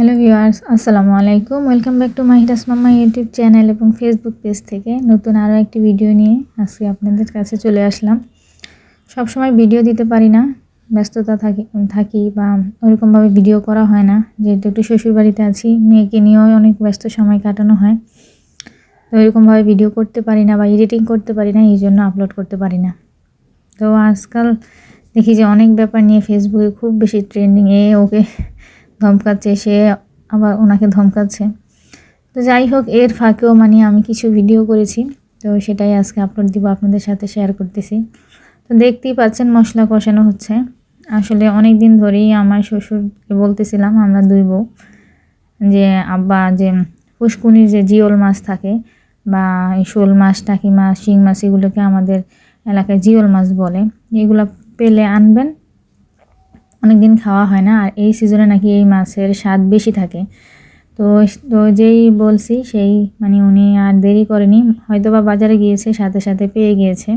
Hello viewers আসসালামু আলাইকুম welcome back to Mahira's mamma YouTube channel এবং ফেসবুক পেজ থেকে নতুন আরও একটি ভিডিও নিয়ে আজকে আপনাদের কাছে চলে আসলাম। সব সময় ভিডিও দিতে পারি না, ব্যস্ততা থাকি থাকি বা ওরকমভাবে ভিডিও করা হয় না। যেহেতু একটু শ্বশুরবাড়িতে আছি, মেয়েকে নিয়েও অনেক ব্যস্ত সময় কাটানো হয়। তো ওইরকমভাবে ভিডিও করতে পারি না বা এডিটিং করতে পারি না, এই জন্য আপলোড করতে পারি না। তো আজকাল দেখি যে অনেক ব্যাপার নিয়ে ফেসবুকে খুব বেশি ট্রেন্ডিং এ ওকে ধমকাচ্ছে, সে আবার ওনাকে ধমকাচ্ছে। তো যাই হোক, এর ফাঁকেও মানে আমি কিছু ভিডিও করেছি। তো সেটাই আজকে আপলোড দিব, আপনাদের সাথে শেয়ার করতেছি। তো দেখতেই পাচ্ছেন মশলা কষানো হচ্ছে। আসলে অনেক দিন ধরেই আমার শ্বশুরকে বলতেছিলাম, আমরা দুই বউ, যে আব্বা, যে পুষ্কুনির যে জিওল মাছ থাকে বা এই শোল মাছ, টাকি মাছ, শিং মাছ, এগুলোকে আমাদের এলাকায় জিওল মাছ বলে। এগুলো পেলে আনবেন অনেক দিন খাওয়া হয় না, আর এই সিজনে নাকি এই মাছের স্বাদ বেশি থাকে। তো তো যেই বলছি, সেই মানে উনি আর দেরি করেনি। হয়তো বা বাজারে গিয়েছে, সাথে সাথে পেয়ে গিয়েছে।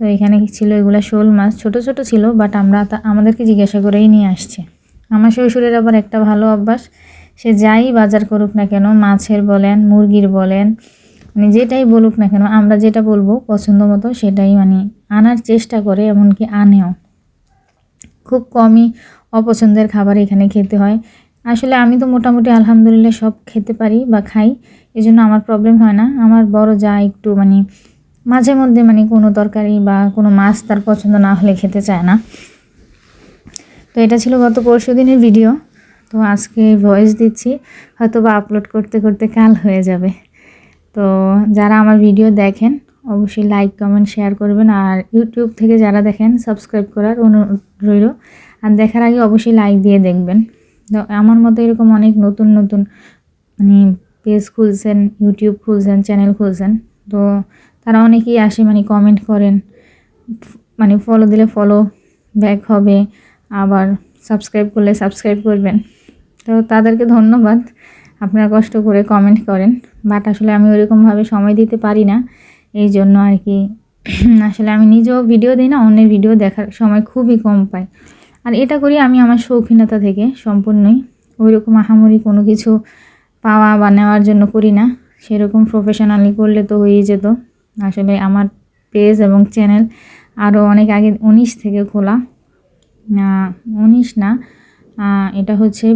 তো এখানে ছিল এগুলো শোল মাছ, ছোট ছোট ছিল বাট আমরা তা, আমাদেরকে জিজ্ঞাসা করেই নিয়ে আসছে। আমার শ্বশুরের আবার একটা ভালো অভ্যাস, সে যাই বাজার করুক না কেন, মাছের বলেন, মুরগির বলেন মানে যেটাই বলুক না কেন, আমরা যেটা বলব পছন্দ মতো সেটাই মানে আনার চেষ্টা করে, এমনকি আনেও। খুব কমই অপছন্দের খাবার এখানে খেতে হয়। আসলে আমি তো মোটামুটি আলহামদুলিল্লাহ সব খেতে পারি বা খাই এই জন্য আমার প্রবলেম হয় না। আমার বড় যা একটু মানে মাঝে মধ্যে মানে কোনো তরকারি বা কোনো মাছ তার পছন্দ না হলে খেতে চায় না। তো এটা ছিল গত পরশু দিনের ভিডিও তো আজকে ভয়েস দিচ্ছি হয়তো বা আপলোড করতে করতে কাল হয়ে যাবে। তো যারা আমার ভিডিও দেখেন অবশ্যই লাইক কমেন্ট শেয়ার করবেন। আর ইউটিউব থেকে যারা দেখেন সাবস্ক্রাইব করার অনুরোধ রইল। আর দেখার আগে অবশ্যই লাইক দিয়ে দেখবেন। তো আমার মতো এরকম অনেক নতুন নতুন মানে পেজ খুলছেন ইউটিউব খুলছেন চ্যানেল খুলছেন। তো তারা অনেকেই আসে মানে কমেন্ট করেন। মানে ফলো দিলে ফলো ব্যাক হবে। আবার সাবস্ক্রাইব করলে সাবস্ক্রাইব করবেন। তো তাদেরকে ধন্যবাদ। আপনারা কষ্ট করে কমেন্ট করেন। বাট আসলে আমি ওইরকমভাবে সময় দিতে পারি না। এই জন্য আর কি। আসলে আমি নিজেও ভিডিও দিই না, অন্যের ভিডিও দেখার সময় খুবই কম পাই। আর এটা করি আমি আমার শৌখিনতা থেকে সম্পূর্ণই। ওই রকম আহামরি কোনো কিছু পাওয়া বা নেওয়ার জন্য করি না। সেরকম প্রফেশনালি করলে তো হয়েই যেত। আসলে আমার পেজ এবং চ্যানেল আরও অনেক আগে উনিশ থেকে খোলা। উনিশ না এটা হচ্ছে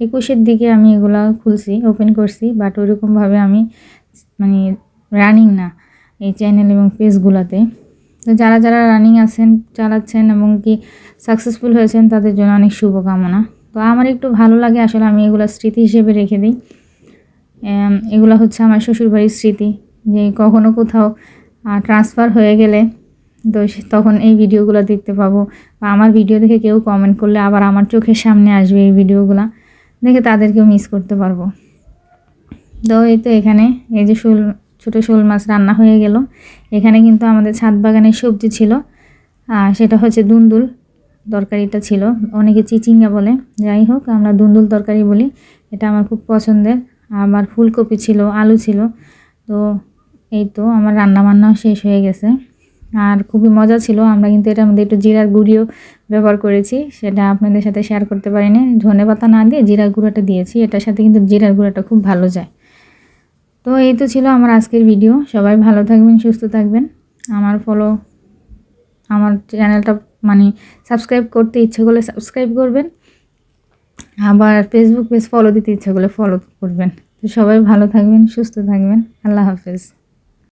একুশের দিকে আমি এগুলো খুলছি ওপেন করছি। বাট ওইরকমভাবে আমি মানে রানিং না, এই চ্যানেল এবং পেজগুলোতে তো যারা যারা রানিং আছেন, চালাচ্ছেন এবং কি সাকসেসফুল হয়েছেন, তাদের জন্য অনেক শুভকামনা। তো আমার একটু ভালো লাগে আসলে আমি এগুলো স্মৃতি হিসেবে রেখে দিই। এগুলো হচ্ছে আমার শ্বশুরবাড়ির স্মৃতি, যে কখনো কোথাও ট্রান্সফার হয়ে গেলে, তো তখন এই ভিডিওগুলো দেখতে পাবো। বা আমার ভিডিও দেখে কেউ কমেন্ট করলে আবার আমার চোখের সামনে আসবে এই ভিডিওগুলো, দেখে তাদেরকেও মিস করতে পারব। তো এই তো এখানে, এই যে ছোটো শোল মাছ রান্না হয়ে গেল। এখানে কিন্তু আমাদের ছাদ বাগানের সবজি ছিল। আর সেটা হচ্ছে দুন্দুল তরকারিটা ছিল। অনেকে চিচিঙ্গা বলে। যাই হোক, আমরা দুন্দুল তরকারি বলি। এটা আমার খুব পছন্দের। আমার ফুলকপি ছিল, আলু ছিল। তো এই তো আমার রান্না বান্নাও শেষ হয়ে গেছে। আর খুবই মজা ছিল। আমরা কিন্তু এটার মধ্যে একটু জিরার গুঁড়িও ব্যবহার করেছি। সেটা আপনাদের সাথে শেয়ার করতে পারিনি। ধনে পাতা না দিয়ে জিরার গুঁড়োটা দিয়েছি। এটার সাথে কিন্তু জিরার গুঁড়োটা খুব ভালো যায়। তো এই তো ছিল আমার আজকের ভিডিও সবাই ভালো থাকবেন, সুস্থ থাকবেন। আমার ফলো আমার চ্যানেলটা মানে সাবস্ক্রাইব করতে ইচ্ছে করলে সাবস্ক্রাইব করবেন। আবার ফেসবুক পেজ ফলো দিতে ইচ্ছে করলে ফলো করবেন। তো সবাই ভালো থাকবেন, সুস্থ থাকবেন। আল্লাহ হাফেজ।